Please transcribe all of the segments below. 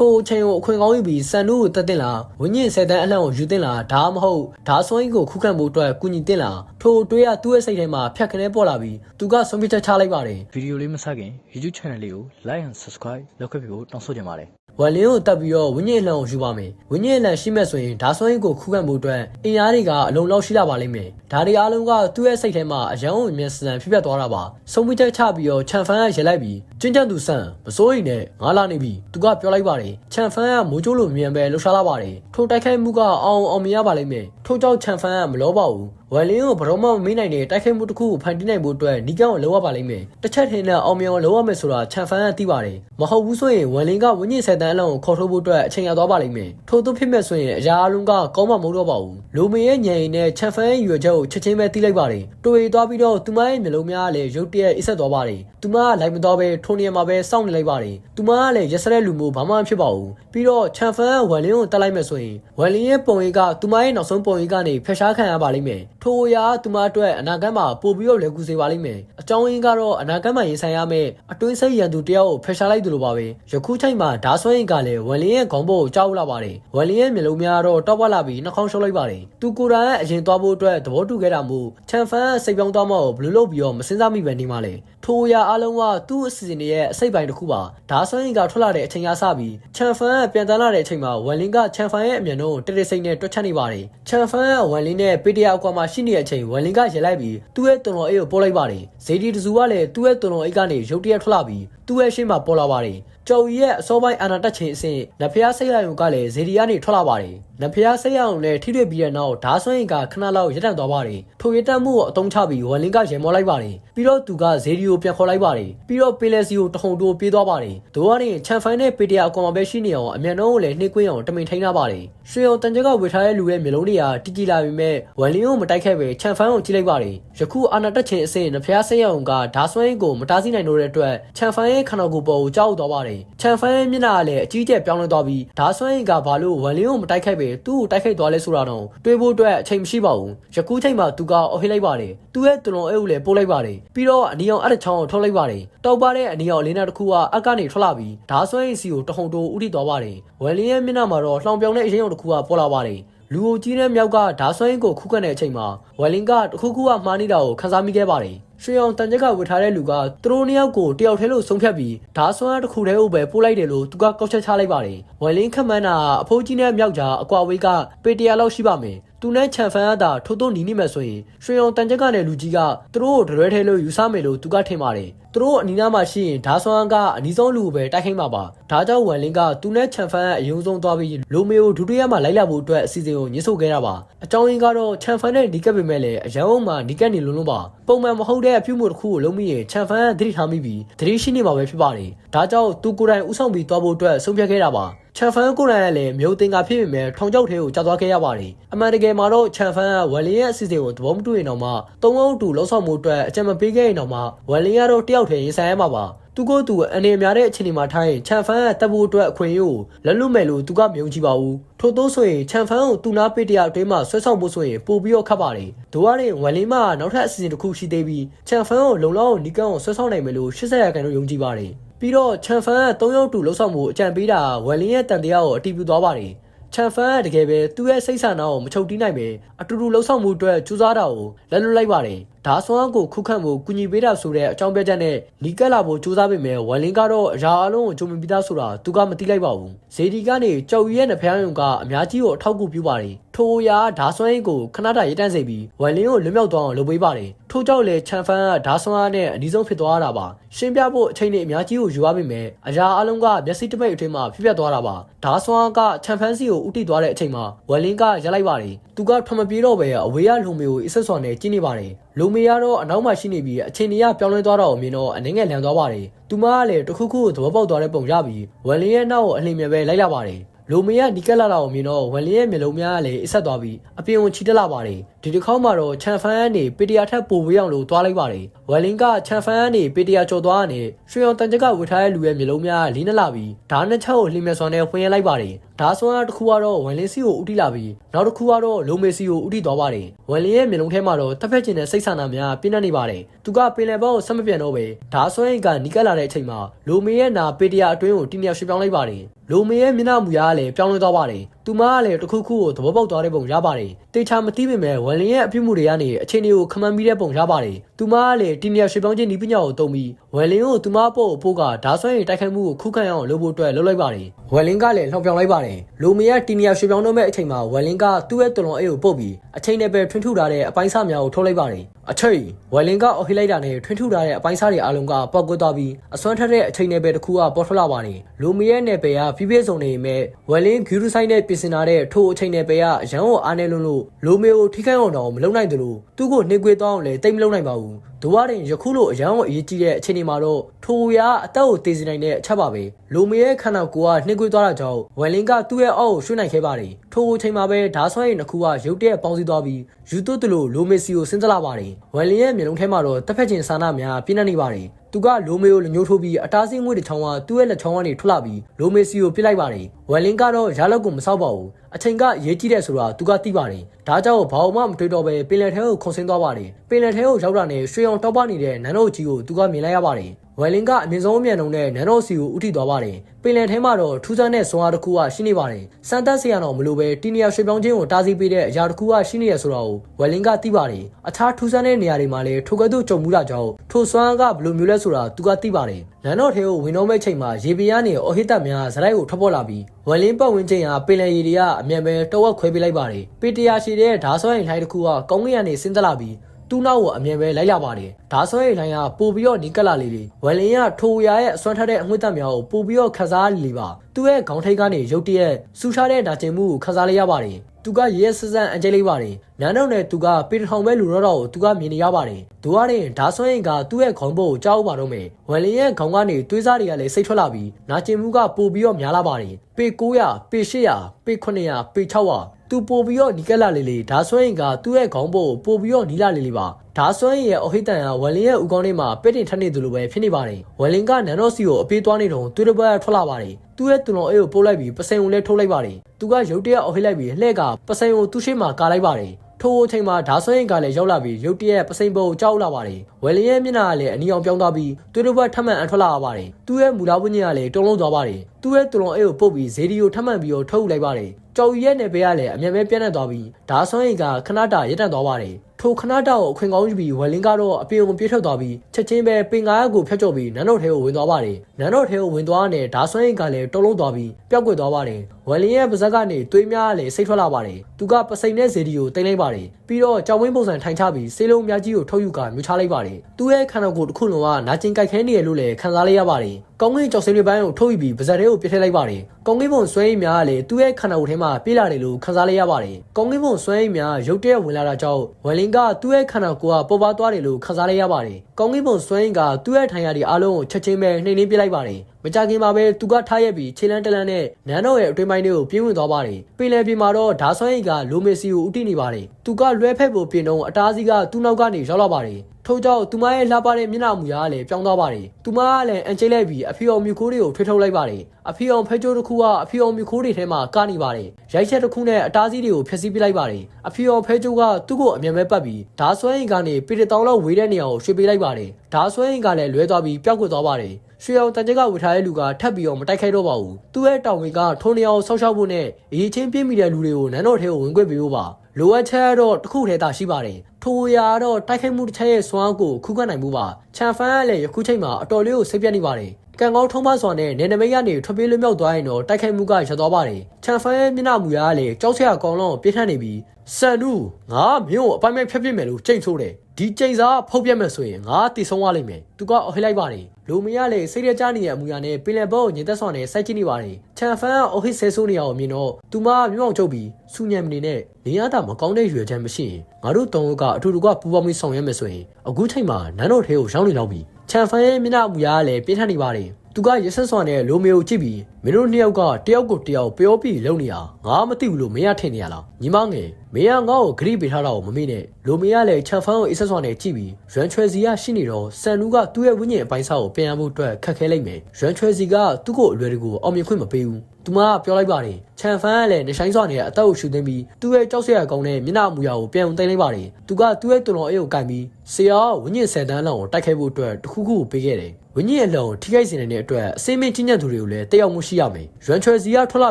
ထိုအချိန်ကိုအခွင့်ကောင်းယူပြီးစံနူးကိုတက်တင်လာဝင်းညင်ဆယ်တန်းအလှမ်းကိုယူတင်လာဒါမှမဟုတ်ဓာဆွမ်းကြီးကိုခုခံဖို့အတွက်ကူညီတင်လာထိုတွေးရသူ့ရဲ့စိတ်ထဲမှာဖြတ်ခနဲပေါ်လာပြီးသူကဆုံးဖြတ်ချက်ချလိုက်ပါတယ်ဗီဒီယိုလေးမစခင် YouTube channel လေးကို like and subscribe လုပ်ခဲ့ပြီးဖို့တောင်းဆိုချင်ပါတယ်ဝမ်လင်းကိုတက်ပြီးတော့ဝင်းညင်အလှမ်းကိုယူပါမယ်ဝင်းညင်အလှမ်းရှိမဲ့ဆိုရင်ဓာဆွမ်းကြီးကိုခုခံဖို့အတွက်အင်အားတွေကအလုံးလောက်ရှိလာပါလိမ့်မယ်ဒါတွေအားလုံးကသူ့ရဲ့စိတ်ထဲမှာအယံကိုအမြင်စံဖြစ်ပြတ်သွားတာပါဆုံးဖြတ်ချက်ချပြီးတော့ချန်ဖန်ကရေလိုက်ပြီးကျင်းကျန်သူဆန်မစိုးရိမ်နဲ့ငါလာနေပြီသူကပြောလိုက်ပါတယ်ချန်ဖန်ကမိုးချိုးလိုမြန်ပဲလှူရှားလာပါတယ်ထိုတိုက်ခိုက်မှုကအောင်အောင်မြင်ရပါလိမ့်မယ်ထို့ကြောင့်ချန်ဖန်ကမလောပါဘူးဝမ်လင်းကိုဘရောမမမေးနိုင်တဲ့တိုက်ခိုက်မှုတစ်ခုကိုဖန်တီးနိုင်ဖို့အတွက်နီကန်ကိုလောရပါလိမ့်မယ်တစ်ချက်ထင်းနဲ့အောင်မြင်အောင်လောရမယ်ဆိုတာချန်ဖန်ကသိပါတယ်မဟုတ်ဘူးဆိုရင်ဝမ်လင်းကဝင်းညင်ဆယ်တန်းအလုံးကိုခေါ်ထုတ်ဖို့အတွက်အချိန်ရသွားပါလိမ့်မယ်ထို့သူဖြစ်မဲ့ဆိုရင်အရာအလုံးကကောင်းမှမဟုတ်တော့ပါဘူးလူမင်းရဲ့ညံရင်နဲ့ချန်ဖန်ရဲ့ရွယ်ချက်ကိုချက်ချင်းပဲသိလိုက်ပါတယ်တွေ့သွားပြီးတော့သူမရဲ့မျိုးလုံးများကလည်းရုတ်တရက်အိဆက်သွားပါတယ်သူမကလိုက်မတော့ပဲထိုနေရာမှာပဲစောင့်နေလိုက်ပါတယ်သူမကလည်းရက်စရက်လူမျိုးဘာမှမဖြစ်ပါဘူးပြီးတော့ချန်ဖန်ကဝမ်လင်းကိုတက်လိုက်မယ်ဆိုရင်ဝမ်လင်းရဲ့ပုံရိပ်ကသူမရဲ့နောက်ဆုံးပုံရိပ်ကနေဖျက်ရှားခံရပါလိမ့်မယ်ထိုအရာသူမအတွက်အနာဂတ်မှာပို့ပြီးတော့လက်ကူစေပါလိမ့်မယ်အကြောင်းရင်းကတော့အနာဂတ်မှာရင်ဆိုင်ရမယ့်အတွင်းစိတ်ရန်သူတယောက်ကိုဖျက်ရှားလိုက်တယ်လို့ပါပဲယခုချိန်မှာဓာဆွဲရင်ကလည်းဝမ်လင်းရဲ့ခေါင်းပေါ်ကိုကြောက်လာပါတယ်ဝမ်လင်းရဲ့မျိုးလုံးများတော့တောက်ဝက်လာပြီးနှာခေါင်းရှုပ်လိုက်ပါတယ်သူကိုယ်တိုင်အရင်သွားဖို့အတွက်သဘောတူခဲ့တာမို့ချန်ဖန်စိတ်ပြောင်းသွားမှကိုဘယ်လိုလုပ်ပြီးတော့မစင်စားမိပဲနေမှလဲ ထိုအရာအလုံးကသူ့အစီအစဉ်ရဲ့အစိတ်ပိုင်းတစ်ခုပါဓာဆွဲရင်ကထွက်လာတဲ့အချိန်ကစပြီးချန်ဖန်ကပြန်တန်းလာတဲ့အချိန်မှာဝမ်လင်းကချန်ဖန်ရဲ့အမြန်တော့တရစိတ်နဲ့တွက်ချက်နေပါတယ်ချန်ဖန်ကဝမ်လင်းနဲ့ပေတရာအကွာမှာရှိနေတဲ့အချိန်ဝမ်လင်းကရေလိုက်ပြီးသူ့ရဲ့တုံတော်အိတ်ကိုပို့လိုက်ပါတယ်ဇေဒီတစုကလည်းသူ့ရဲ့တုံတော်အိတ်ကနေရုတ်တရက်ထွက်လာပြီးသူ့ရဲ့ရှေ့မှာပေါ်လာပါတယ် ကျော်ကြီးရဲ့အစောပိုင်းအာနာတက်ချိန်အဆင့်နဖျားစိတ်ရယုံကလည်းဇေဒီကနေထွက်လာပါတယ်နဖျားစိတ်ရယုံနဲ့ထိတွေ့ပြီးတဲ့နောက်ဓာဆွဲရင်ကခဏလောက်ရပ်တန့်သွားပါတယ်ထိုရတက်မှုကိုအတုံးချပြီးဝမ်လင်းကရေမောလိုက်ပါတယ်ပြီးတော့သူကဇေဒီကိုပြန်ခေါ်လိုက်ပါတယ်ပြီးတော့ပင်လယ်စီကိုတဟုန်တိုးပြေးသွားပါတယ်ဒိုကနေချန်ဖိုင်နဲ့ပေတရာအကောင်မှာပဲရှိနေအောင်အမြန်နှုံးကိုလည်းနှိမ့်ကွင်းအောင်တမင်ထိန်းထားပါတယ်ရွှေအောင်တန်ကြက်ကဝေထားတဲ့လူရဲ့မျိုးလုံးတွေကတိတိလာပြီးမဲ့ဝမ်လင်းကိုမတိုက်ခဲ့ပဲချန်ဖိုင်ကိုကြည့်လိုက်ပါတယ်ယခုအာနာတက်ချိန်အဆင့်နဖျားစိတ်ရယုံကဓာဆွဲရင်ကိုမတားဆီးနိုင်တော့တဲ့အတွက်ချန်ဖိုင်ရဲ့ခန္ဓာကိုယ်ပေါ်ကိုကြောက်သွားပါတယ်ချန်ဖိုင်ရဲ့မျက်နှာကလည်းအကြီးကျယ်ပြောင်းလဲသွားပြီးဓာဆွဲရင်ကဘာလို့ဝမ်လင်းကိုမတိုက်ခိုက်ပဲသူ့ကိုတိုက်ခိုက်သွားလဲဆိုတာတော့တွေးဖို့အတွက်အချိန်မရှိပါဘူးယခုချိန်မှာသူကအဟိလိုက်ပါတယ်သူ့ရဲ့တုံလုံးအိတ်ကိုလည်းပို့လိုက်ပါတယ်ပြီးတော့အနီအောင်အဲ့တချောင်းကိုထုတ်လိုက်ပါတယ်တောက်ပါတဲ့အနီအောင်လေးနာတစ်ခုကအက်ကနေထွက်လာပြီးဓာဆွဲရင်စီကိုတဟုန်တိုးဥတီသွားပါတယ်ဝမ်လင်းရဲ့မျက်နှာမှာတော့လှောင်ပြောင်တဲ့အရင်အောင်တစ်ခုကပေါ်လာပါတယ်လူကိုကြီးတဲ့မြောက်ကဓာဆွဲရင်ကိုခုခံတဲ့အချိန်မှာဝယ်လင်ကတခုခုကမှားနေတာကိုခန်းစားမိခဲ့ပါတယ် ရွှေအောင်တန်ချက်ကဝတ်ထားတဲ့လူကသူတို့နှစ်ယောက်ကိုတယောက်တည်းလို့ဆုံးဖြတ်ပြီးဓာဆွမ်းတစ်ခုတည်းကိုပဲပို့လိုက်တယ်လို့သူကကောက်ချက်ချလိုက်ပါတယ်ဝယ်လင်းခမန်းနာအဖိုးကြီးနဲ့မြောက်ကြားအကွာဝေးကပေတရာလောက်ရှိပါမယ်သူနဲ့ချန်ဖန်ရတာထိုးထိုးနီးနေမယ်ဆိုရင်ရွှေအောင်တန်ချက်ကနဲ့လူကြီးကသူတို့ကိုဒရွဲထဲလို့ယူဆမယ်လို့သူကထင်ပါတယ် သူတို့အနီးနားမှာရှိရင်ဓာဆွမ်းကအနီးဆုံးလူကိုပဲတိုက်ခိုက်မှာပါဒါကြောင့်ဝမ်လင်းကသူနဲ့ချန်ဖန်ကအယုံဆုံးသွားပြီးလိုမေကိုဒုတိယမှာလိုက်လာဖို့အတွက်အစီအစဉ်ကိုညှိဆို့ခဲ့တာပါအကြောင်းရင်းကတော့ချန်ဖန်နဲ့ဒီကပ်ပေမဲ့လည်းအရန်အောင်မှာဒီကပ်နေလုံးလုံးပါပုံမှန်မဟုတ်တဲ့အပြုမှုတစ်ခုကိုလုံးမိရင်ချန်ဖန်ကသတိထားမိပြီးသတိရှိနေမှာပဲဖြစ်ပါတယ်ဒါကြောင့်သူကိုယ်တိုင်ဥဆောင်ပြီးသွားဖို့အတွက်ဆုံးဖြတ်ခဲ့တာပါချန်ဖန်ကိုယ်တိုင်ကလည်းမျိုးတင်ကဖြစ်ပေမဲ့ထောင်ချောက်ထဲကိုကြာသွားခဲ့ရပါတယ်အမှန်တကယ်မှာတော့ချန်ဖန်ကဝယ်လင်းရဲ့အစီအစဉ်ကိုသဘောမတူရင်တော့မှသုံးအောင်တူလှုပ်ဆောင်မှုအတွက်အကြံမပေးခဲ့ရင်တော့မှဝယ်လင်းကတော့တယောက်တည်းရင်ဆိုင်ရမှာပါသူကသူအနေများတဲ့အခြေအနေမှာထားရင်ချန်ဖန်ကတပ်ဖို့အတွက်အခွင့်အရေးကိုလက်လွတ်မယ်လို့သူကမယုံကြည်ပါဘူးထို့သောဆိုရင်ချန်ဖန်ကိုသူနာပေတရာအတွင်းမှာဆွဲဆောင်ဖို့ဆိုရင်ပို့ပြီးတော့ခတ်ပါတယ်ဒိုကနေဝယ်လင်းမှာနောက်ထပ်အစီအစဉ်တစ်ခုရှိသေးပြီးချန်ဖန်ကိုလုံလောက်နီကန်ကိုဆွဲဆောင်နိုင်မယ်လို့80ရာခိုင်နှုန်းယုံကြည်ပါတယ် ပြီးတော့ချန်ဖန်က3ယောက်တူလှုပ်ဆောင်မှုအကြံပေးတာဝယ်လင်းရဲ့တန်တရားကိုအတည်ပြုသွားပါတယ်ချန်ဖန်ကတကယ်ပဲသူ့ရဲ့စိတ်ဆန္ဒကိုမချုပ်တီးနိုင်ပဲအတူတူလှုပ်ဆောင်မှုအတွက်ကြိုးစားတာကိုလက်လွတ်လိုက်ပါတယ်ဒါဆွမ်းကိုခုခံဖို့ကူညီပေးတာဆိုတဲ့အကြောင်းပြချက်နဲ့နီကက်လာဖို့ကြိုးစားပေမဲ့ဝမ်လင်းကတော့အရာအလုံးကိုဂျုံမီပြီးသားဆိုတာသူကမသိလိုက်ပါဘူးဇေဒီကနေကြောက်ရွံ့ရဲ့နှဖျားယုံကအများကြီးကိုအထောက်အကူပြုပါတယ် ထိုအရာဒါဆွမ်းရင်ကိုခဏတာရတန့်စေပြီးဝမ်လင်းကိုလွတ်မြောက်သွားအောင်လုပ်ပေးပါတယ်ထို့ကြောင့်လေချန်ဖန်ကဒါဆွမ်းအားနဲ့အနီးဆုံးဖြစ်သွားတာပါရှင်းပြဖို့အချိန်နဲ့အများကြီးကိုယူရပေမဲ့အရာအလုံးကမျက်စိတပိတ်အတွင်းမှာဖြစ်ပျက်သွားတာပါဒါဆွမ်းကချန်ဖန်စီကိုဥတီသွားတဲ့အချိန်မှာဝမ်လင်းကရက်လိုက်ပါတယ်သူကထွန်မပြေတော့ပဲအဝေးရလုံမေကိုအစ်ဆက်စွာနဲ့ကျင်းနေပါတယ်လူမေကတော့အနောက်မှာရှိနေပြီးအချိန်ကြီးပြောင်းလဲသွားတော့အမြင်တော့အနေငယ်လန်သွားပါတယ်။သူမကလည်းတခုခုကိုသဘောပေါက်သွားတဲ့ပုံရပြီးဝမ်လင်းရဲ့နောက်ကိုအလင်းမြပဲလိုက်လာပါတယ်။ လူမေကနီကက်လာတာကိုမြင်တော့ဝမ်လင်းရဲ့မျိုးလုံးများကလည်းအဆက်သွားပြီးအပြင်ကိုချီတက်လာပါတယ်။ဒီတစ်ခေါက်မှာတော့ချန်ဖန်ကနေပေတရာထက်ပိုဝေးအောင်လို့သွားလိုက်ပါတယ်။ ဝမ်လင်းကချန်ဖန်ကနေပေတရာကျော်သွားကနေရွှေအောင်တန်ချက်ကဝေထားတဲ့လူရဲ့မျိုးလုံးများလင်းနလာပြီးဓာတ်နှစ်ချက်ကိုလှိမ့်မြစွာနဲ့ဖွင့်ရလိုက်ပါတယ်။ဓာတ်စွမ်းတစ်ခုကတော့ဝမ်လင်းစီကိုဥတီလာပြီးနောက်တစ်ခုကတော့လုံမေစီကိုဥတီသွားပါတယ်။ဝမ်လင်းရဲ့မျိုးလုံးထဲမှာတော့တစ်ဖက်ကျင်တဲ့စိတ်ဆန္ဒများပြင်းနေနေပါတယ်။သူကပင်လယ်ဘောကိုဆက်မပြန်တော့ပဲဓာတ်စွမ်းကနီးကပ်လာတဲ့အချိန်မှာလုံမေရဲ့နာပေတရာအတွင်းကိုတင်းမြောက်ရွှေ့ပြောင်းလိုက်ပါတယ်။လိုမေရဲ့မျက်နှာမူရကလည်းပြောင်းလဲသွားပါတယ်သူမကလည်းတစ်ခုခုကိုသဘောပေါက်သွားတဲ့ပုံရပါတယ်တေချာမသိပေမဲ့ဝမ်လင်ရဲ့အပြုမှုတွေကနေအချိန်တွေကိုခမန်းပြီးတဲ့ပုံရပါတယ်သူမကလည်းတီနီယာရွှေပြောင်းချင်းဤပညာကိုတုံးပြီးဝမ်လင်ကိုသူမအဖို့အဖို့ကဓာဆွဲရင်တိုက်ခိုက်မှုကိုခုခံအောင်လုပ်ဖို့အတွက်လုပ်လိုက်ပါတယ်ဝမ်လင်ကလည်းလှောင်ပြောင်လိုက်ပါတယ်လိုမေရဲ့တီနီယာရွှေပြောင်းတော့မဲ့အချိန်မှာဝမ်လင်ကသူ့ရဲ့တလွန်အိတ်ကိုပုတ်ပြီးအချိန်နဲ့ပဲထွန်းထူထားတဲ့အပိုင်းစားများကိုထုတ်လိုက်ပါတယ်အချိန်ဝမ်လင်ကအော်ဟိလိုက်တာနဲ့ထွန်းထူထားတဲ့အပိုင်းစားတွေအလုံးကပောက်ကွက်သွားပြီးအစွမ်းထက်တဲ့အချိန်နဲ့ပဲတစ်ခုကပေါ်ထွက်လာပါတယ်လိုမေရဲ့နယ်ပယ်ကပြည့်ပြည့်စုံနေမဲ့ဝမ်လင်ဂူရူဆိုင်နဲ့ပြင်ဆင်ထားတဲ့ထိုအချိန်နယ်ပယ်ကအရန်ကိုအားနေလွန်းလို့လိုမေကိုထိခိုက်အောင်တော့မလုပ်နိုင်သလိုသူ့ကိုနှိကွေးသွားအောင်လည်းတိတ်မလုပ်နိုင်ပါဘူးဒိုဝါရင်ယခုလိုအရန်ကိုအရေးကြီးတဲ့အခြေအနေမှာတော့ထိုရအသက်ကိုတည်စေနိုင်တဲ့အချက်ပါပဲလိုမေရဲ့ခန္ဓာကိုယ်ကနှိကွေးသွားတာကြောင့်ဝမ်လင်ကသူ့ရဲ့အောက်ကိုရွှေ့နိုင်ခဲ့ပါတယ်ထိုအချိန်မှာပဲဓာဆွဲရင်တစ်ခုကရုတ်တရက်ပေါင်းစည်းသွားပြီးယူသွတ်တလို့လိုမေစီကိုဆင်းသက်လာပါတယ်ဝမ်လင်ရဲ့မျက်လုံးထဲမှာတော့တစ်ဖက်ချင်းစာနာများပြင်းနေပါတယ်သူကလိုမေကိုလညှိုးထိုးပြီးအတားစင်းငွေတစ်ချောင်းကသူ့ရဲ့လက်ချောင်းကနေထွက်လာပြီးလိုမေစီကိုပြစ်လိုက်ပါတယ်ဝမ်လင်ကတော့ရလက်ကိုမဆောက်ပါဘူးအချိန်ကရေးကြည့်တဲ့ဆိုတာသူကသိပါတယ်ဒါကြောင့်ဘာမှမတွေ့တော့ပဲပင်လယ်ထဲကိုခုန်ဆင်းသွားပါတယ်ပင်လယ်ထဲကိုရောက်တာနဲ့ရွှေအောင်တောက်ပနေတဲ့နန်းတော်ကြီးကိုသူကမြင်လိုက်ရပါတယ် ဝယ်လင်ကအမြင့်ဆုံးအမြန်နှုံနဲ့နန်းတော်စီကိုဥထိသွားပါတယ်ပင်လယ်ထဲမှာတော့ထူးဆန်းတဲ့ဆွမ်းအားတစ်ခုကရှိနေပါတယ်စန်တက်ဆီရတော့မလိုပဲတီနီယာရွှေပြောင်းချင်းကိုတားဆီးပေးတဲ့အရာတစ်ခုကရှိနေရဆိုတာကိုဝယ်လင်ကသိပါတယ်အခြားထူးဆန်းတဲ့နေရာတွေမှာလည်းထိုကဲ့သို့ကြုံမှုတာကြောင့်ထိုဆွမ်းအားကဘယ်လိုမျိုးလဲဆိုတာသူကသိပါတယ်နန်းတော်ထဲကိုဝင်တော့မဲ့ချိန်မှာရေပင်ကနေအော်ဟစ်တပ်များဇလိုက်ကိုထွက်ပေါ်လာပြီးဝယ်လင်ပတ်ဝန်းကျင်ဟာပင်လယ်ရေတွေကအမြန်ပဲတဝက်ခွဲပေးလိုက်ပါတယ်ပေတရာရှိတဲ့ဓာဆွဲရင်ထိုင်းတစ်ခုကကောင်းကင်ကနေဆင်းသက်လာပြီး သူ့နောက်ကိုအမြဲပဲလိုက်လာပါတယ်။ဒါဆွဲရိတ်လိုင်းကပို့ပြီးတော့နီးကပ်လာလေလေဝယ်လင်ကထိုရရဲ့အစွမ်းထက်တဲ့အငွေ့သက်များကိုပို့ပြီးတော့ခစားလေလေပါ။သူ့ရဲ့ခေါင်းထိပ်ကနေရုတ်တရက်စူးရှားတဲ့ဒါကျင်မှုကိုခစားလိုက်ရပါတယ်။သူကရဲရဲစစန့်အန်ကျလေးပါတယ်။နန်းတော်နဲ့သူကပေတထောင်ပဲလူတော့တော့ကိုသူကမြင်နေရပါတယ်။သူကရင်ဓာဆွဲရင်ကသူ့ရဲ့ခေါင်းပုတ်ကိုကြောက်ပါတော့မယ်။ဝယ်လင်ရဲ့ခေါင်းကနေသွေးစားတွေကလည်းစိတ်ထွက်လာပြီးနာကျင်မှုကပို့ပြီးတော့များလာပါတယ်။ပေ900ပေ800ပေ900ပေ600 သူပို့ပြီးတော့နီကက်လာလေလေဓာဆွဲရင်ကသူ့ရဲ့ခေါင်းပုတ်ကိုပို့ပြီးတော့နီးလာလေလေပါဓာဆွဲရင်ရဲ့အဟိတန်ကဝယ်လင်ရဲ့ဦးကောင်းထဲမှာပဲ့တင်ထက်နေသလိုပဲဖြစ်နေပါတယ်ဝယ်လင်ကနန်တော့စီကိုအပေးသွားနေတော့သူတစ်ပတ်ထွက်လာပါတယ်သူ့ရဲ့တူလုံးအိတ်ကိုပို့လိုက်ပြီးပစိန်ကိုလည်းထုတ်လိုက်ပါတယ်သူကရုတ်တရက်အဟိလိုက်ပြီးလှဲ့ကပစိန်ကိုသူ့ရှိမှကာလိုက်ပါတယ်ထိုအချိန်မှာဓာဆွဲရင်ကလည်းရောက်လာပြီးရုတ်တရက်ပစိန်ပုံကိုကြောက်လာပါတယ်ဝယ်လင်ရဲ့မျက်နှာကလည်းအနီအောင်ပြောင်းသွားပြီးသူတို့ဘက်ထပ်မံအထွက်လာပါတယ်သူ့ရဲ့မူလာဝင်းကြီးကလည်းတုံးလုံးသွားပါတယ်သူ့ရဲ့တူလုံးအိတ်ကိုပုတ်ပြီးဇေဒီကိုထပ်မံပြီးတော့ထုတ်လိုက်ပါတယ် ကြော်ရီရဲ့နယ်ပယ်ကလည်းအမြန်ပဲပြန့်နှံ့သွားပြီးဓာဆွဲရင်ကခဏတာရပ်တန့်သွားပါတယ် ထိုခဏတာကိုအခွင့်ကောင်းယူပြီးဝယ်လင်းကတော့အပြင်ကိုပြေးထွက်သွားပြီးချက်ချင်းပဲပင်900ကိုဖျက်ကျော်ပြီးနန်းတော်ထဲကိုဝင်သွားပါတယ်နန်းတော်ထဲကိုဝင်သွားတဲ့ဓာဆွဲရင်ကလည်းတုံးလုံးသွားပြီးပျောက်ကွယ်သွားပါတယ်ဝယ်လင်းရဲ့ပါဇက်ကနေသွေးများလည်းစိတ်ထွက်လာပါတယ်သူကပစိန်နဲ့ဇေဒီကိုတင်လိုက်ပါတယ်ပြီးတော့ကြောင်ဝင်းပုံစံထိုင်ချပြီးစေလုံးများကြီးကိုထုတ်ယူကမြူချလိုက်ပါတယ်သူ့ရဲ့ခန္ဓာကိုယ်တစ်ခုလုံးကနာကျင်ကြိုက်ခဲနေရလို့လည်းခံစားလိုက်ရပါတယ်ကောင်းကင်ကြောက်စင်းတွေပိုင်းကိုထုတ်ယူပြီးပါဇက်ထဲကိုပြစ်ထည့်လိုက်ပါတယ်ကောင်းကင်ပုံဆွဲရည်များကလည်းသူ့ရဲ့ခန္ဓာကိုယ်ထဲမှာပြေးလာတယ်လို့ခံစားလိုက်ရပါတယ်ကောင်းကင်ပုံဆွဲရည်များရုတ်တရက်ဝင်လာတာကြောင့်ဝယ်လင်းကသူ့ရဲ့ခန္ဓာကိုယ်ကပေါ်ပါသွားတယ်လို့ခံစားလိုက်ရပါတယ်ကောင်းကင်ပုံဆွဲရည်ကသူ့ရဲ့ထိုင်ရည်အားလုံးကိုချက်ချင်းပဲနှိမ့်နှင်းပြလိုက်ပါတယ်မကြခင်မှာပဲသူကထားရက်ပြီးခြေလန်းတလန်းနဲ့နန်းတော်ရဲ့အတွင်းပိုင်းတွေကိုပြင်းဝင်သွားပါတယ်ပင်လယ်ပြင်မှာတော့ဓာဆွဲရိတ်ကလိုမေစီကိုဥတီနေပါတယ်သူကလွဲဖက်ဖို့ပြင်တော့အတားစီးကသူ့နောက်ကနေရောက်လာပါတယ် ထို့ကြောင့်သူမရဲ့လှပတဲ့မျက်နှာမူရကလည်းပြောင်းသွားပါတယ်။သူမကလည်းအန်ကျိတ်လိုက်ပြီးအဖီအောင်မြူခိုးတွေကိုထွေးထုတ်လိုက်ပါတယ်။အဖီအောင်ဖဲကျိုးတစ်ခုကအဖီအောင်မြူခိုးတွေထဲမှာကနေပါတယ်။ရိုက်ချက်တစ်ခုနဲ့အတားစီးတွေကိုဖျက်ဆီးပစ်လိုက်ပါတယ်။အဖီအောင်ဖဲကျိုးကသူ့ကိုအမြန်ပဲပတ်ပြီးဓာဆွဲရင်ကနေပေတတောင်လောက်ဝေးတဲ့နေရာကိုရွှေ့ပေးလိုက်ပါတယ်။ဓာဆွဲရင်ကလည်းလွဲသွားပြီးပျောက်ကွယ်သွားပါတယ်။ရွှေအောင်တန်ကြက်ကဝေထားတဲ့လူကထပ်ပြီးတော့မတိုက်ခိုက်တော့ပါဘူး။သူ့ရဲ့တောင်ဝင်ကထုံနေအောင်ဆောက်ရှောက်ဖို့နဲ့အရေးချင်းပြင်းမိတဲ့လူတွေကိုနန်းတော်ထဲကိုဝင်ခွင့်ပေးဖို့ပါ။ လိုအပ်ချက်တော့တစ်ခုတည်းသာရှိပါတယ်။ထိုရာတော့တိုက်ခိုက်မှုတစ်ချက်ရဲ့စွမ်းကိုခုခံနိုင်မှုပါ။ချန်ဖန်ကလည်းယခုချိန်မှာအတော်လေးကိုစိတ်ပြတ်နေပါတယ်။ကံကောင်းထုံးမစွာနဲ့နေနမိတ်ကနေထွက်ပြေးလွတ်မြောက်သွားရင်တော့တိုက်ခိုက်မှုကရသွားပါတယ်။ချန်ဖန်ရဲ့မျက်နှာမူရကလည်းကြောက်စရာကောင်းလုံးပြင်းထန်နေပြီး ဆန်နူငါမင်းကိုအပိုင်းပိုင်းဖျက်ပစ်မယ်လို့ကြိတ်ဆိုးတယ်။ဒီကြိတ်စားဖုတ်ပြတ်မယ်ဆိုရင်ငါတည်ဆုံးသွားလိမ့်မယ်။သူကအဟိလိုက်ပါတယ်။လူမရလည်းစိတ်ရကြနေတဲ့အမူအရာနဲ့ပင်လယ်ဘောကိုညင်သက်စွာနဲ့စိုက်ကြည့်နေပါတယ်။ချန်ဖန်ကအဟိဆဲဆိုးနေရအောင်မြင်တော့သူမမြောက်ချုပ်ပြီးစူညံမနေနဲ့နေရတာမကောင်းတဲ့ရွယ်ချက်မရှိရင်ငါတို့တုံးကအထူတူကပူပေါင်းပြီးဆောင်ရွက်မယ်ဆိုရင်အခုချိန်မှာနန်းတော်ထဲကိုရောက်နေတော့ပြီ။ ချန်ဖန်ရဲ့မျက်နှာအမူအရာကလည်းပြင်းထန်နေပါတယ်။သူကရဆက်စွာနဲ့လိုမေကိုကြည့်ပြီးမင်းတို့နှစ်ယောက်ကတယောက်ကိုတယောက်ပြောပြီးလုံနေအောင်ငါမသိဘူးလို့မင်းရထင်နေရလားညီမငယ်မင်းကငါ့ကိုဂရိပေးထားတာကိုမမေ့နဲ့လိုမေကလည်းချန်ဖန်ကိုအစ်ဆက်စွာနဲ့ကြည့်ပြီးရွမ်ချွဲစီကရှိနေတော့ဆန်နူးကသူ့ရဲ့ဝိညာဉ်အပိုင်းစားကိုပြန်ရဖို့အတွက်ခက်ခဲလိုက်မယ်ရွမ်ချွဲစီကသူ့ကိုအလွယ်တကူအောင်မြင်ခွင့်မပေးဘူးသူမကပြောလိုက်ပါတယ် ချန်ဖန်ကလည်းနေဆိုင်စွာနေတဲ့အသက်ကိုရှူသိမ်းပြီးသူ့ရဲ့ကြောက်စရာကောင်းတဲ့မျက်နှာအမူအရာကိုပြန်ုံသိမ်းလိုက်ပါတယ်သူကသူ့ရဲ့တုံတော်အိတ်ကိုကန်ပြီးဆရာဝိညာဉ်ဆန်တန်းလောက်ကိုတိုက်ခိုက်ဖို့အတွက်တခုခုကိုပေးခဲ့တယ်ဝင်းကြီးအလုံးထိခိုက်စေနိုင်တဲ့အတွက်အစိမ့်မင်းချင်းညက်သူတွေကိုလည်းတက်ရောက်မှုရှိရမယ်ရွမ်ချွယ်စီကထွက်လာ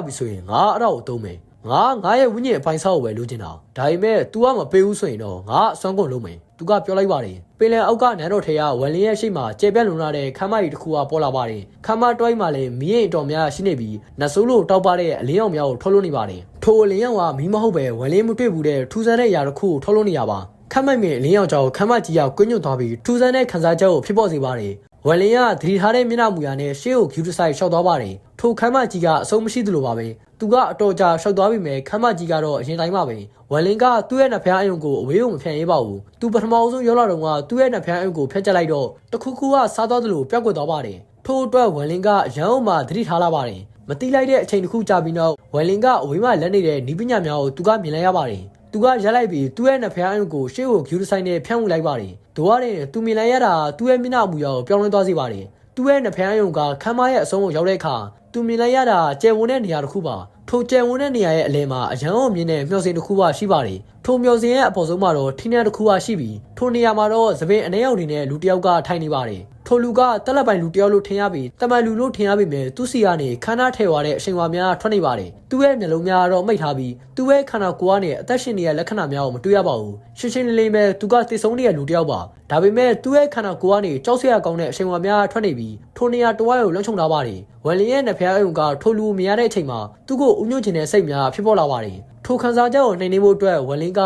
ပြီဆိုရင်ငါအဲ့ဒါကိုသုံးမယ်ငါငါရဲ့ဝင်းကြီးအပိုင်းဆောက်ကိုပဲလိုချင်တာဒါပေမဲ့ तू ကမပေးဘူးဆိုရင်တော့ငါအစွမ်းကုန်လုပ်မယ် သူကပြောလိုက်ပါတယ်ပင်လယ်အောက်ကနန်းတော်ထေရဝန်လင်းရဲ့ရှိမှကျေပြန့်လုံလာတဲ့ခမ်းမကြီးတစ်ခုကပေါ်လာပါတယ်ခမ်းမတွိုင်းမှာလည်းမီးရင်တော်များရှိနေပြီးနတ်ဆိုးလို့တောက်ပတဲ့အလင်းအောင်များကိုထုတ်လို့နေပါတယ်ထိုအလင်းအောင်ကမီးမဟုတ်ပဲဝန်လင်းမတွေ့ဘူးတဲ့ထူးဆန်းတဲ့အရာတစ်ခုကိုထုတ်လို့နေရပါခမ်းမိုက်မင်းအလင်းအောင်ကြောင့်ခမ်းမကြီးကကွင်းညွတ်သွားပြီးထူးဆန်းတဲ့ခန်းစားချက်ကိုဖြစ်ပေါ်စေပါတယ်ဝယ်လင်းကသတိထားတဲ့မျက်နှာမူရနဲ့ရှေ့ကိုကျူးတဆိုင်ရှောက်သွားပါတယ် ထိုခမ်းမကြီးကအဆုံးမရှိသလိုပါပဲသူကအတော်ကြာရှောက်သွားပြီမဲ့ခမ်းမကြီးကတော့အရင်တိုင်းပါပဲဝယ်လင်းကသူ့ရဲ့နှဖျားအယုံကိုအဝေးကိုမဖြန့်ရေးပါဘူးသူပထမအဆုံးရောက်လာတော့ကသူ့ရဲ့နှဖျားအယုံကိုဖျက်ချက်လိုက်တော့တခုခုကစားသွားသလိုပျောက်ကွယ်သွားပါတယ်ထို့အတွက်ဝယ်လင်းကရန်အောင်မှသတိထားလာပါတယ်မတိလိုက်တဲ့အချိန်တစ်ခုကြာပြီးနောက်ဝယ်လင်းကအဝေးမှလက်နေတဲ့နီးပညာများကိုသူကမြင်လိုက်ရပါတယ်သူကရက်လိုက်ပြီးသူ့ရဲ့နှဖျားအယုံကိုရှေ့ကိုကျူးတဆိုင်နဲ့ဖြန့်ဝလိုက်ပါတယ်။တို့ရတယ်သူမြင်လိုက်ရတာသူ့ရဲ့မျက်နှာမူရောပြောင်းလဲသွားစေပါတယ်။သူ့ရဲ့နှဖျားအယုံကခမ်းမရဲ့အဆုံးကိုရောက်တဲ့အခါ သူမြင်လိုက်ရတာကျယ်ဝန်းတဲ့နေရာတစ်ခုပါ။ထိုကျယ်ဝန်းတဲ့နေရာရဲ့အလယ်မှာအရန်အောင်မြင်တဲ့မျှော်စင်တစ်ခုပါရှိပါတယ်။ထိုမျှော်စင်ရဲ့အပေါ်ဆုံးမှာတော့ထင်းထဲတစ်ခုပါရှိပြီးထိုနေရာမှာတော့သပင်အနေရောက်နေတဲ့လူတစ်ယောက်ကထိုင်နေပါတယ်။ ထိုလူကတက်လက်ပိုင်လူတစ်ယောက်လို့ထင်ရပြီးတမန်လူလို့ထင်ရပေမဲ့သူ့စီကနေခန္ဓာထဲသွားတဲ့အချိန်ဝါများထွက်နေပါတယ်။သူ့ရဲ့မျက်လုံးများတော့မိတ်ထားပြီးသူ့ရဲ့ခန္ဓာကိုယ်ကနေအသက်ရှင်နေတဲ့လက္ခဏာများကိုမတွေ့ရပါဘူး။ရှင်းရှင်းလင်းလင်းပဲသူကသိဆုံးနေတဲ့လူတစ်ယောက်ပါ။ဒါပေမဲ့သူ့ရဲ့ခန္ဓာကိုယ်ကနေကြောက်စရာကောင်းတဲ့အချိန်ဝါများထွက်နေပြီးထိုနေရာတဝိုက်ကိုလွှမ်းခြုံထားပါတယ်။ဝယ်လင်းရဲ့နှဖျားအုံကထိုလူမြင်ရတဲ့အချိန်မှာသူ့ကိုဥညွှတ်ချင်တဲ့စိတ်များဖြစ်ပေါ်လာပါတယ်။ထိုခန်းစားချက်ကိုနှိမ်နင်းဖို့အတွက်ဝယ်လင်းက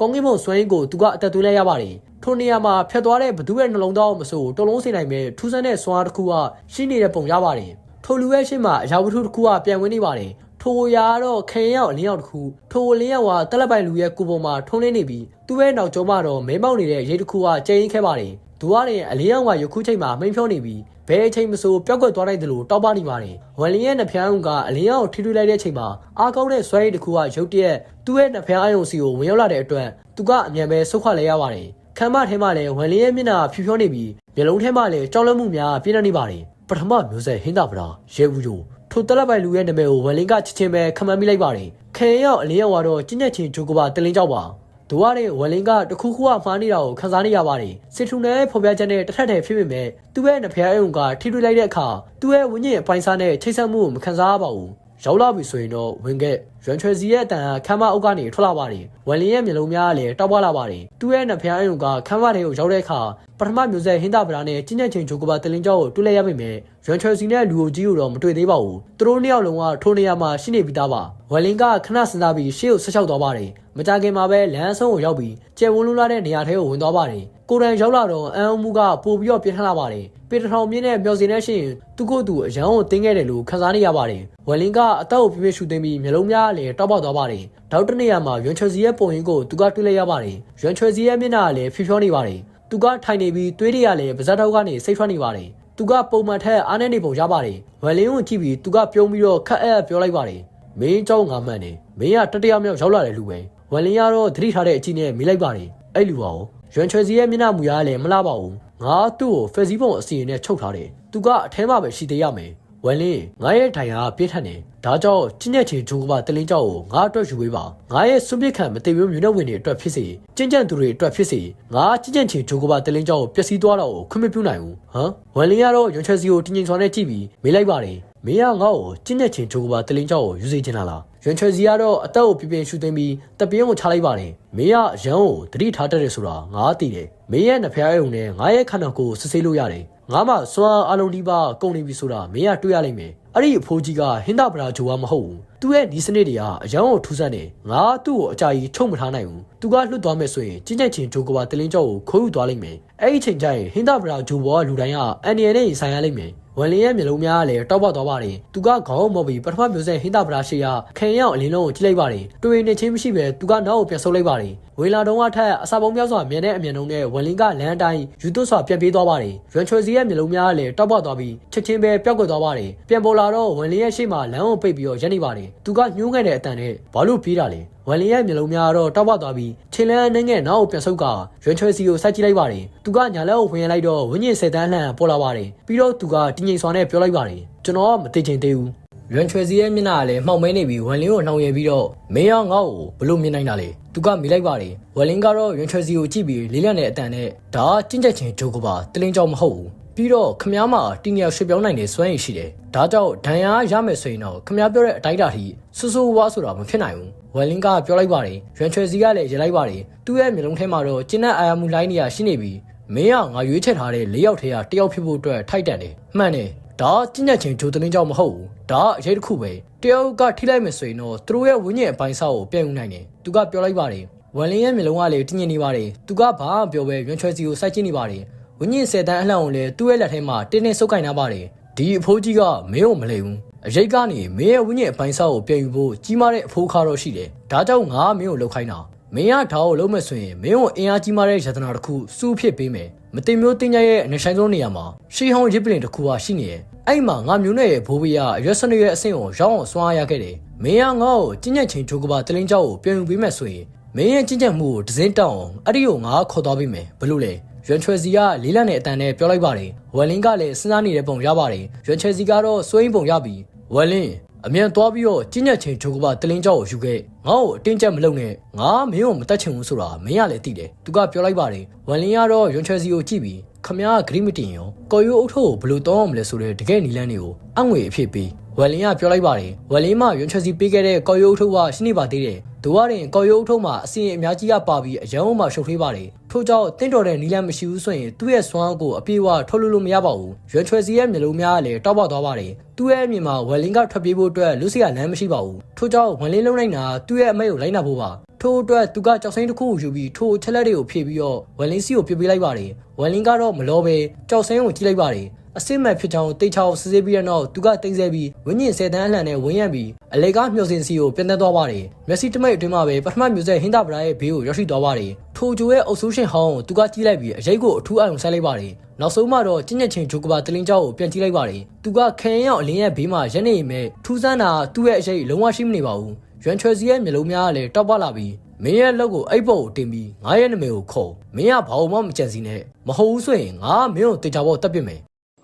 ကောင်းကင်ဘုံဆွဲရင်းကိုသူကအသက်သွင်းလိုက်ရပါတယ်။ ထိုနေရာမှာဖျက်သွားတဲ့ဘသူရဲ့နှလုံးသားကိုမဆိုတလုံးစေနိုင်မဲ့ထူးဆန်းတဲ့စွမ်းအားတစ်ခုကရှိနေတဲ့ပုံရပါတယ်။ထိုလူရဲ့ရှေ့မှာအရာဝတ္ထုတစ်ခုကပြန်ဝင်နေပါတယ်။ထိုရာကတော့ခရင်ရောက်အလင်းရောက်တစ်ခုထိုအလင်းရောက်ကတက်လက်ပိုင်လူရဲ့ကိုယ်ပေါ်မှာထုံးလင်းနေပြီးသူ့ရဲ့နောက်ကျောမှာတော့မဲမောက်နေတဲ့ရေတစ်ခုကကျင်းခဲ့ပါတယ်။သူကလည်းအလင်းရောက်ကယခုချိန်မှာမိန်ဖြောနေပြီးဘယ်အချိန်မဆိုပျောက်ကွက်သွားနိုင်တယ်လို့တောက်ပနေပါတယ်။ဝန်လင်းရဲ့နှဖျားအုံကအလင်းရောင်ထိထွေးလိုက်တဲ့အချိန်မှာအားကောင်းတဲ့ဆွဲရည်တစ်ခုကရုတ်တရက်သူ့ရဲ့နှဖျားအယုံစီကိုဝင်ရောက်လာတဲ့အတွက်သူကအမြန်ပဲဆုတ်ခွာလဲရပါတယ်။ ခမ်းမထဲမှာလည်းဝန်လင်းရဲ့မျက်နှာဖြူဖြောနေပြီးမျက်လုံးထဲမှာလည်းကြောက်လန့်မှုများပြင်းထန်နေပါတယ်။ပထမမျိုးဆက်ဟင်းသာပရာရဲဘူးတို့ထိုတက်လက်ပိုင်လူရဲ့နာမည်ကိုဝန်လင်းကချစ်ချင်းပဲခမမ်းမိလိုက်ပါတယ်။ခင်ရောက်အလင်းရောက်တော့ကျင့်ချက်ချင်းဂျိုကဘာတလင်းကြောက်ပါ။တို့ရတဲ့ဝလင်ကတခုခုကမှားနေတာကိုခန်းစားနေရပါတယ်စစ်ထူနယ်ဖော်ပြချက်နဲ့တစ်ထက်တည်းဖြစ်ပေမဲ့သူ့ရဲ့နှဖျားအုံကထိတွေ့လိုက်တဲ့အခါသူ့ရဲ့ဝိညာဉ်အပိုင်းစားနဲ့ချိတ်ဆက်မှုကိုမခံစားရပါဘူး ရောက်လာပြီဆိုရင်တော့ဝင်ခဲ့ရွမ်ချွယ်စီရဲ့အတန်ခမ်းမအုပ်ကနေထွက်လာပါတယ်ဝလင်ရဲ့မျိုးလုံးများလည်းတောက်ပွားလာပါတယ်သူ့ရဲ့နှဖျားအုံကခမ်းမထဲကိုရောက်တဲ့အခါပထမမျိုးဆက်ဟင်းတာဗရာနဲ့ကျင်းချက်ချင်းဂျိုကဘာတလင်းကျောက်ကိုတွေ့လိုက်ရပေမဲ့ရွမ်ချွယ်စီနဲ့လူအိုကြီးကိုတော့မတွေ့သေးပါဘူးသူတို့နှစ်ယောက်လုံးကထိုနေရာမှာရှိနေပြီးသားပါဝလင်ကခဏစဉ်းစားပြီးရှေ့ကိုဆက်လျှောက်သွားပါတယ်မကြခင်မှာပဲလမ်းဆုံးကိုရောက်ပြီးကျယ်ဝန်းလွန်းလာတဲ့နေရာထဲကိုဝင်သွားပါတယ်ကိုရန်ရောက်လာတော့အန်အုံမှုကပို့ပြီးတော့ပြင်းထန်လာပါတယ် ပေတထောင်မြင့်နဲ့မျောစင်နဲ့ရှိရင်သူ့ကိုယ်သူအရန်ကိုတင်းခဲ့တယ်လို့ခန်းစားနေရပါတယ်ဝယ်လင်ကအသက်ကိုပြပြရှူသိမ်းပြီးမျိုးလုံးများလည်းတောက်ပေါက်သွားပါတယ်ဒေါက်တာနေရာမှာရွန်ချွယ်စီရဲ့ပုံရင်းကိုသူကတွေ့လိုက်ရပါတယ်ရွန်ချွယ်စီရဲ့မျက်နှာကလည်းဖြူဖြောနေပါတယ်သူကထိုင်နေပြီးသွေးတွေကလည်းပါးစပ်ထောက်ကနေစိတ်ထွက်နေပါတယ်သူကပုံမှန်ထက်အားနဲ့နေပုံရပါတယ်ဝယ်လင်းကိုကြည့်ပြီးသူကပြုံးပြီးတော့ခက်အပ်ပြောလိုက်ပါတယ်မင်းเจ้าငါမှန်တယ်မင်းကတတရမြောက်ရောက်လာတဲ့လူပဲဝယ်လင်းကတော့သတိထားတဲ့အကြည့်နဲ့မိလိုက်ပါတယ်အဲ့လူပါဦးရွန်ချွယ်စီရဲ့မျက်နှာမူရလည်းမလှပါဘူး ငါသူ့ကိုဖက်စီပုံအစီရင်နဲ့ချုပ်ထားတယ်သူကအထဲမှာပဲရှိသေးရမယ်ဝယ်လင်းငါရဲ့ထိုင်ဟာပြည့်ထန်တယ်ဒါကြောင့်ချင်းညက်ချင်ဂျိုးကပါတလင်းကြောက်ကိုငါအတွက်ယူပေးပါငါရဲ့စွန့်ပစ်ခံမသိဘူးမြူနဲ့ဝင်တွေအတွက်ဖြစ်စေကျင့်ကြံသူတွေအတွက်ဖြစ်စေငါကျင့်ကြံချင်ဂျိုးကပါတလင်းကြောက်ကိုပျက်စီးသွားတော့ကိုခွင့်မပြုနိုင်ဘူးဟမ်ဝယ်လင်းကတော့ရွန်ချယ်စီကိုတင်းငင်စွာနဲ့ကြည့်ပြီးမေးလိုက်ပါတယ် မင်းကငါ့ကိုကျင့်ညက်ချင်ဂျိုးကပါတလင်းကြောက်ကိုယူစေချင်တာလားရွန်ချယ်စီကတော့အသက်ကိုပြပြရှူသိမ်းပြီးတပင်းကိုချလိုက်ပါတယ်မင်းကရန်ကိုတတိထားတတ်တယ်ဆိုတာငါသိတယ်မင်းရဲ့နှဖျားရုံနဲ့ငါရဲ့ခန္ဓာကိုယ်စစ်ဆေးလို့ရတယ်ငါမှစွမ်းအလုံးဒီပါကုန်နေပြီဆိုတာမင်းကတွေ့ရလိမ့်မယ်အဲ့ဒီအဖိုးကြီးကဟင်းသာပရာဂျိုဝါမဟုတ်ဘူးသူ့ရဲ့ဒီစနစ်တွေကအယောင်ကိုထူးဆန်းတယ်ငါသူ့ကိုအကြာကြီးထုတ်မထားနိုင်ဘူးသူကလွတ်သွားမယ်ဆိုရင်ကျင့်ချက်ချင်းဂျိုကဘာတလင်းကျောက်ကိုခိုးယူသွားလိမ့်မယ်အဲ့ဒီချိန်ကျရင်ဟင်းသာပရာဂျိုဘောကလူတိုင်းကအန်နီယယ်နဲ့ရင်ဆိုင်ရလိမ့်မယ် ဝန်လင်းရဲ့မျိုးလုံးများကလည်းတောက်ပေါက်သွားပါတယ်သူကခေါင်းမော်ပြီးပထမမျိုးဆက်ဟင်းတာပရာရှိရခင်ရောက်အလင်းလုံးကိုကြည့်လိုက်ပါတယ်တွေ့နေချင်းမရှိပဲသူကနောက်ကိုပြန်ဆုပ်လိုက်ပါတယ်ဝေလာတုံးကထက်အစာပုံများစွာမြင်တဲ့အမြင်လုံးနဲ့ဝန်လင်းကလမ်းအတိုင်းယူသွတ်စွာပြန်ပြေးသွားပါတယ်ရွန်ချွေစီရဲ့မျိုးလုံးများကလည်းတောက်ပေါက်သွားပြီးချက်ချင်းပဲပျောက်ကွယ်သွားပါတယ်ပြန်ပေါ်လာတော့ဝန်လင်းရဲ့ရှေ့မှာလမ်းကိုပိတ်ပြီးတော့ရပ်နေပါတယ်သူကညှိုးခဲ့တဲ့အတန်နဲ့ဘာလို့ပြေးတာလဲ ဝန်လင်းရဲ့မျိုးလုံးများတော့တောက်ပေါက်သွားပြီးချင်းလန်းနှင်းငယ်နောက်ကိုပြန်ဆုပ်ကရွန်ချွေစီကိုစိုက်ကြည့်လိုက်ပါတယ်သူကညာလက်ကိုဝင်လိုက်တော့ဝင်းညင်စက်တန်းလှန်ပေါ်လာပါတယ်ပြီးတော့သူကတင်းငိမ်စွာနဲ့ပြောလိုက်ပါတယ်ကျွန်တော်ကမသိချင်သေးဘူးရွန်ချွေစီရဲ့မျက်နှာကလည်းမှောက်မဲနေပြီးဝမ်လင်းကိုနှောင်ရပြီးတော့မင်းရောငါ့ကိုဘလို့မြင်နိုင်တာလဲသူကမိလိုက်ပါတယ်ဝမ်လင်းကတော့ရွန်ချွေစီကိုကြည့်ပြီးလေးလံတဲ့အတန်နဲ့ဒါကျင့်ချက်ချင်းဂျိုကိုပါတလင်းကြောင်မဟုတ်ဘူးပြီးတော့ခမားမှာတီနီယာရွှေပြောင်းနိုင်နေစွမ်းရည်ရှိတယ်ဒါကြောင့်ဒဏ်ရာရမယ်ဆိုရင်တော့ခမားပြောတဲ့အတိုင်းအတာထိဆူဆူဝါးဆိုတာမဖြစ်နိုင်ဘူးဝယ်လင်းကပြောလိုက်ပါတယ်ရွန်ချွယ်စီကလည်းရေးလိုက်ပါတယ်သူ့ရဲ့မျိုးလုံးထဲမှာတော့ကျင်းတဲ့အာရမူလိုင်းနေရရှိနေပြီးမင်းကငါရွေးချယ်ထားတဲ့၄ယောက်ထဲကတစ်ယောက်ဖြစ်ဖို့အတွက်ထိုက်တန်တယ်မှန်တယ်ဒါကျင့်ညက်ချင်းဂျိုတလင်းကြောင့်မဟုတ်ဘူးဒါအရေးတစ်ခုပဲတယောက်ကထိလိုက်မယ်ဆိုရင်တော့သူတို့ရဲ့ဝိညာဉ်အပိုင်းစားကိုပြန်ယူနိုင်တယ်သူကပြောလိုက်ပါတယ်ဝယ်လင်းရဲ့မျိုးလုံးကလည်းတင်းညင်နေပါတယ်သူကဘာမှပြောပဲရွန်ချွယ်စီကိုစိုက်ကြည့်နေပါတယ်ဝိညာဉ်ဆယ်တန်းအလှံကိုလည်းသူ့ရဲ့လက်ထဲမှာတင်းတင်းဆုပ်ကင်ထားပါတယ်ဒီအဖိုးကြီးကမင်းကိုမလိမ်ဘူး အရေးကနေမင်းရဲ့ဝိညာဉ်အပိုင်းစားကိုပြန်ယူဖို့ကြီးမားတဲ့အဖိုးခါတော့ရှိတယ်ဒါကြောင့်ငါမင်းကိုလှုပ်ခိုင်းတာမင်းကဓာတ်ကိုလုံးမဲ့ဆိုရင်မင်းကိုအင်အားကြီးမားတဲ့ယတနာတစ်ခုစူးဖြစ်ပေးမယ်မတင်မျိုးတင်ကြရဲ့အနေဆိုင်ဆုံးနေရာမှာရှီဟောင်းရစ်ပလင်တစ်ခုဟာရှိနေတယ်အဲ့မှာငါမျိုးနဲ့ရဲ့ဘိုးဘီယာရွက်စနရဲ့အဆင့်ကိုရောင်းအောင်စွမ်းအားရခဲ့တယ်မင်းကငါ့ကိုကျင့်ညက်ချင်းချိုးကပါတလင်းကြောက်ကိုပြန်ယူပေးမယ်ဆိုရင်မင်းရဲ့ကျင့်ကြံမှုကိုဒဇင်းတောင်းအောင်အဲ့ဒီကိုငါခေါ်သွားပေးမယ်ဘလို့လဲရွန်ချွယ်စီကလေးလံနဲ့အတန်နဲ့ပြောလိုက်ပါတယ်ဝယ်လင်းကလည်းစဉ်းစားနေတဲ့ပုံရပါတယ်ရွန်ချွယ်စီကတော့စွိင်းပုံရပြီး ဝယ်လင်းအမြန်သွားပြီးတော့ကျင့်ညက်ချင်းဂျိုကပါတလင်းကြောက်ကိုယူခဲ့ငါ့ကိုအတင်းကျပ်မလုပ်နဲ့ငါမင်းကိုမတတ်ချင်ဘူးဆိုတာမင်းကလည်းသိတယ်သူကပြောလိုက်ပါတယ်ဝမ်လင်းကတော့ရွန်ချယ်စီကိုကြည့်ပြီးခမ ्या ဂရိမတင်ရောကော်ယိုအုပ်ထုပ်ကိုဘယ်လိုတောင်းအောင်မလဲဆိုတဲ့တကယ်နီလန်းတွေကိုအငွေအဖြစ်ပေးဝမ်လင်းကပြောလိုက်ပါတယ်ဝမ်လင်းမှရွန်ချယ်စီပေးခဲ့တဲ့ကော်ယိုအုပ်ထုပ်ကရှိနေပါသေးတယ်ဒိုဝရင်ကော်ယိုအုပ်ထုပ်မှာအစီအများကြီးကပါပြီးအရန်အောင်မှရှုပ်ထွေးပါတယ် ထို့ကြောင့်တင့်တော်တဲ့နီလန်းမရှိဘူးဆိုရင်သူ့ရဲ့စွမ်းကိုအပြေးအဝထုတ်လို့လို့မရပါဘူးရွန်ချယ်စီရဲ့မျိုးလုံးများကလည်းတောက်ပသွားပါတယ်သူ့ရဲ့အမြင်မှာဝမ်လင်းကထွက်ပြေးဖို့အတွက်လူစီကလမ်းမရှိပါဘူးထို့ကြောင့်ဝမ်လင်းလုံးလိုက်တာသူ့ရဲ့အမိတ်ကိုလိုက်နာဖို့ပါထို့အတွက်သူကကြောက်စိမ့်တစ်ခုကိုယူပြီးထိုချက်လက်တွေကိုဖြည့်ပြီးတော့ဝမ်လင်းစီကိုပြပေးလိုက်ပါတယ်ဝမ်လင်းကတော့မလောပဲကြောက်စိမ့်ကိုကြည့်လိုက်ပါတယ်အစစ်မဲ့ဖြစ်ကြောင်းတိတ်ချောင်းစစ်ဆေးပြီးတဲ့နောက်သူကတိတ်ဆဲပြီးဝင်းညင်ဆယ်တန်းအလှန်နဲ့ဝင်းရံပြီးအလေကမျှော်စင်စီကိုပြန်သက်သွားပါတယ်မျက်စိတမိတ်အတွင်းမှာပဲပထမမျိုးဆက်ဟင်းတာဗရာရဲ့ဘေးကိုရောက်ရှိသွားပါတယ် ထိုဂျိုရဲ့အုပ်စုရှင်ဟောင်းကိုသူကကြည့်လိုက်ပြီးအရေးကိုအထူးအယုံဆက်လိုက်ပါတယ်နောက်ဆုံးမှတော့ကျင့်ညက်ချင်းဂျိုကဘာတလင်းကြောက်ကိုပြန်ကြည့်လိုက်ပါတယ်သူကခရင်ရောက်အလင်းရဲ့ဘေးမှာရက်နေမဲ့ထူးဆန်းတာသူ့ရဲ့အရေးလုံးဝရှိမနေပါဘူးရွမ်ချွယ်စီရဲ့မျိုးလုံးများကလည်းတောက်ပလာပြီးမင်းရဲ့လက်ကိုအိပ်ပေါ်ကိုတင်ပြီးငါရဲ့နာမည်ကိုခေါ်မင်းကဘာလို့မှမကြံစီနဲ့မဟုတ်ဘူးဆိုရင်ငါမင်းကိုတေချာဖို့တက်ပြစ်မယ်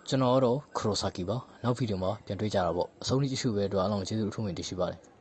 ကျွန်တော်ကတော့ခရိုဆာကီပါနောက်ဗီဒီယိုမှာပြန်တွေ့ကြတာပေါ့အဆုံးထိကြည့်ရှုပဲအတွက်အားလုံးကျေးဇူးအထူးတင်ရှိပါတယ်